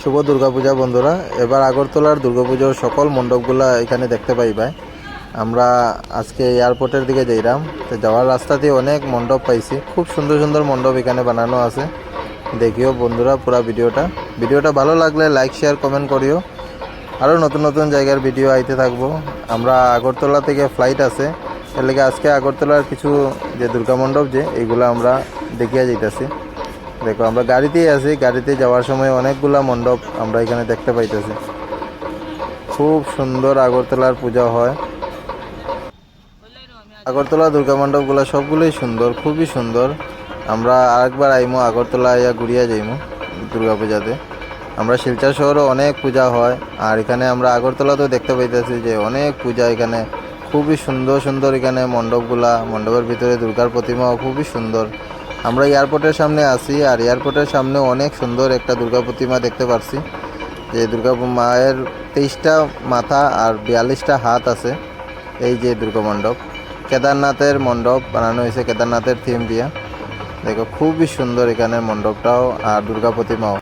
শুভ দুর্গাপূজা বন্ধুরা। এবার আগরতলার দুর্গাপুজোর সকল মণ্ডপগুলা এখানে দেখতে পাইবাই আমরা আজকে এয়ারপোর্টের দিকে যাইলাম তো যাওয়ার রাস্তাতে অনেক মণ্ডপ পাইছি। খুব সুন্দর সুন্দর মণ্ডপ এখানে বানানো আছে। দেখিও বন্ধুরা পুরা ভিডিওটা। ভিডিওটা ভালো লাগলে লাইক শেয়ার কমেন্ট করিও। আরও নতুন নতুন জায়গার ভিডিও আইতে থাকব। আমরা আগরতলা থেকে ফ্লাইট আছে। এর আজকে আগরতলার কিছু যে দুর্গা মণ্ডপ যে এইগুলো আমরা দেখিয়া যাইতেছি। দেখো, আমরা গাড়িতেই আছি। গাড়িতে যাওয়ার সময় অনেকগুলা মণ্ডপ আমরা এখানে দেখতে পাইতেছি। খুব সুন্দর আগরতলার পূজা হয়। আগরতলা, দুর্গা মণ্ডপগুলো সবগুলোই সুন্দর, খুবই সুন্দর। আমরা আরেকবার আইমো, আগরতলা আইয়া ঘুরিয়া যাইমো দুর্গা পূজাতে। আমরা শিলচর শহরও অনেক পূজা হয়, আর এখানে আমরা আগরতলাতেও দেখতে পাইতেছি যে অনেক পূজা এখানে। খুবই সুন্দর সুন্দর এখানে মণ্ডপগুলা, মণ্ডপের ভিতরে দুর্গার প্রতিমাও খুবই সুন্দর। আমরা এয়ারপোর্টের সামনে আছি আর এয়ারপোর্টের সামনে অনেক সুন্দর একটা দুর্গা প্রতিমা দেখতে পারছি। যে দুর্গা মায়ের তেইশটা মাথা আর বিয়াল্লিশটা হাত আছে। এই যে দুর্গা মণ্ডপ। কেদারনাথের মণ্ডপ বানানো হয়েছে, কেদারনাথের থিম দিয়া। দেখো, খুবই সুন্দর এখানে মণ্ডপটাও আর দুর্গা প্রতিমাও।